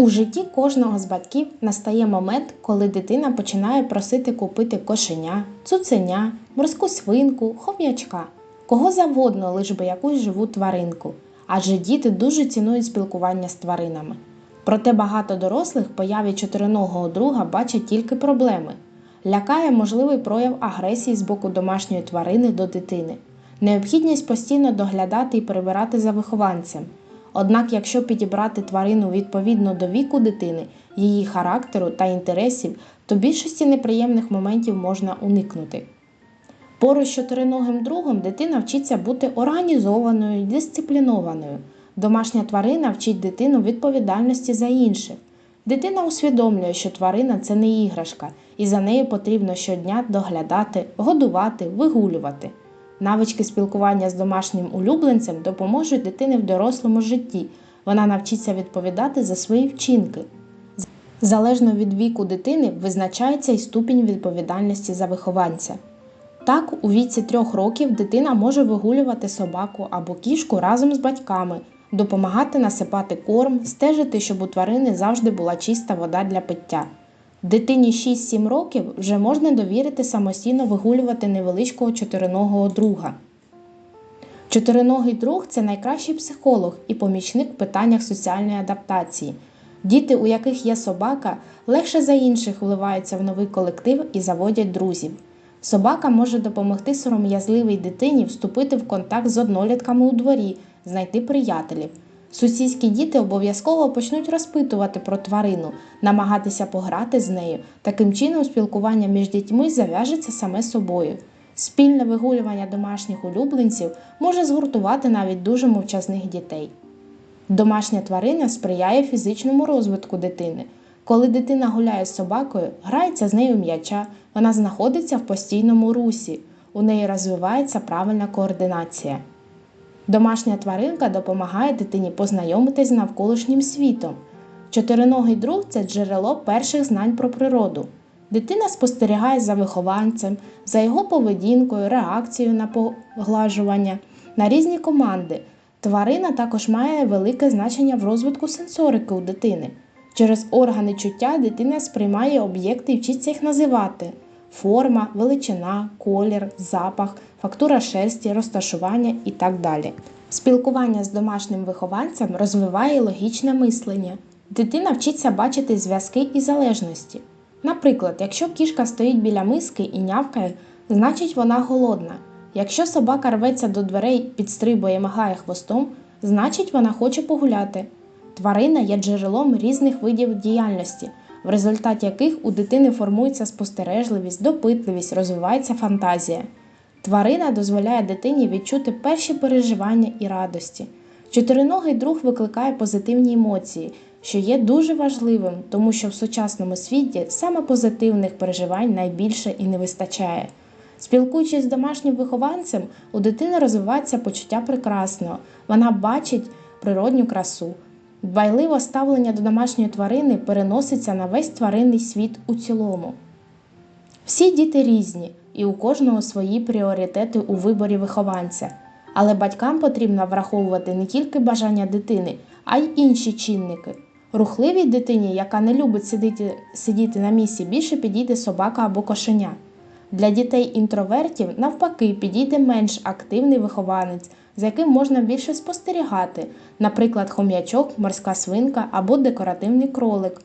У житті кожного з батьків настає момент, коли дитина починає просити купити кошеня, цуценя, морську свинку, хом'ячка, кого завгодно, лиш би якусь живу тваринку. Адже діти дуже цінують спілкування з тваринами. Проте багато дорослих появі чотириногого друга бачать тільки проблеми. Лякає можливий прояв агресії з боку домашньої тварини до дитини, необхідність постійно доглядати і прибирати за вихованцем. Однак, якщо підібрати тварину відповідно до віку дитини, її характеру та інтересів, то більшості неприємних моментів можна уникнути. Поруч з чотириногим другом дитина вчиться бути організованою дисциплінованою. Домашня тварина вчить дитину відповідальності за інших. Дитина усвідомлює, що тварина це не іграшка, і за нею потрібно щодня доглядати, годувати, вигулювати. Навички спілкування з домашнім улюбленцем допоможуть дитині в дорослому житті. Вона навчиться відповідати за свої вчинки. Залежно від віку дитини визначається і ступінь відповідальності за вихованця. Так, у віці трьох років дитина може вигулювати собаку або кішку разом з батьками, допомагати насипати корм, стежити, щоб у тварини завжди була чиста вода для пиття. Дитині 6-7 років вже можна довірити самостійно вигулювати невеличкого чотириногого друга. Чотириногий друг це найкращий психолог і помічник в питаннях соціальної адаптації. Діти, у яких є собака, легше за інших вливаються в новий колектив і заводять друзів. Собака може допомогти сором'язливій дитині вступити в контакт з однолітками у дворі, знайти приятелів. Сусідські діти обов'язково почнуть розпитувати про тварину, намагатися пограти з нею. Таким чином, спілкування між дітьми зав'яжеться саме собою. Спільне вигулювання домашніх улюбленців може згуртувати навіть дуже мовчазних дітей. Домашня тварина сприяє фізичному розвитку дитини. Коли дитина гуляє з собакою, грається з нею м'яча, вона знаходиться в постійному русі, у неї розвивається правильна координація. Домашня тваринка допомагає дитині познайомитись з навколишнім світом. Чотириногий друг це джерело перших знань про природу. Дитина спостерігає за вихованцем, за його поведінкою, реакцією на поглажування, на різні команди. Тварина також має велике значення в розвитку сенсорики у дитини. Через органи чуття дитина сприймає об'єкти і вчиться їх називати: форма, величина, колір, запах, фактура шерсті, розташування і так далі. Спілкування з домашнім вихованцем розвиває логічне мислення. Дитина вчиться бачити зв'язки і залежності. Наприклад, якщо кішка стоїть біля миски і нявкає, значить вона голодна. Якщо собака рветься до дверей, підстрибує, махає хвостом, значить вона хоче погуляти. Тварина є джерелом різних видів діяльності, в результаті яких у дитини формується спостережливість, допитливість, розвивається фантазія. Тварина дозволяє дитині відчути перші переживання і радості. Чотириногий друг викликає позитивні емоції, що є дуже важливим, тому що в сучасному світі саме позитивних переживань найбільше і не вистачає. Спілкуючись з домашнім вихованцем, у дитини розвивається почуття прекрасного, вона бачить природню красу. Дбайливе ставлення до домашньої тварини переноситься на весь тваринний світ у цілому. Всі діти різні, і у кожного свої пріоритети у виборі вихованця. Але батькам потрібно враховувати не тільки бажання дитини, а й інші чинники. Рухливій дитині, яка не любить сидіти, сидіти на місці, більше підійде собака або кошеня. Для дітей-інтровертів, навпаки, підійде менш активний вихованець, за яким можна більше спостерігати, наприклад, хом'ячок, морська свинка або декоративний кролик.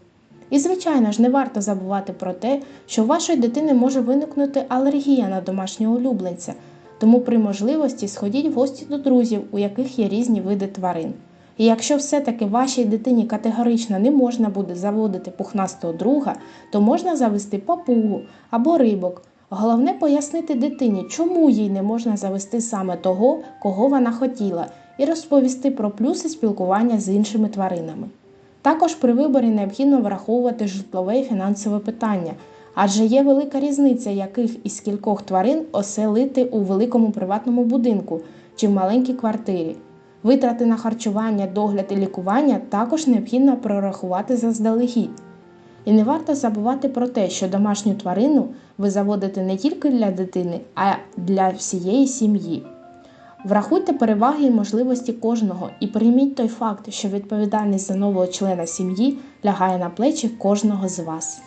І, звичайно ж, не варто забувати про те, що у вашої дитини може виникнути алергія на домашнього улюбленця, тому при можливості сходіть в гості до друзів, у яких є різні види тварин. І якщо все-таки вашій дитині категорично не можна буде заводити пухнастого друга, то можна завести папугу або рибок. Головне пояснити дитині, чому їй не можна завести саме того, кого вона хотіла, і розповісти про плюси спілкування з іншими тваринами. Також при виборі необхідно враховувати житлове і фінансове питання, адже є велика різниця, яких із кількох тварин оселити у великому приватному будинку чи в маленькій квартирі. Витрати на харчування, догляд і лікування також необхідно прорахувати заздалегідь. І не варто забувати про те, що домашню тварину ви заводите не тільки для дитини, а для всієї сім'ї. Врахуйте переваги і можливості кожного і прийміть той факт, що відповідальність за нового члена сім'ї лягає на плечі кожного з вас.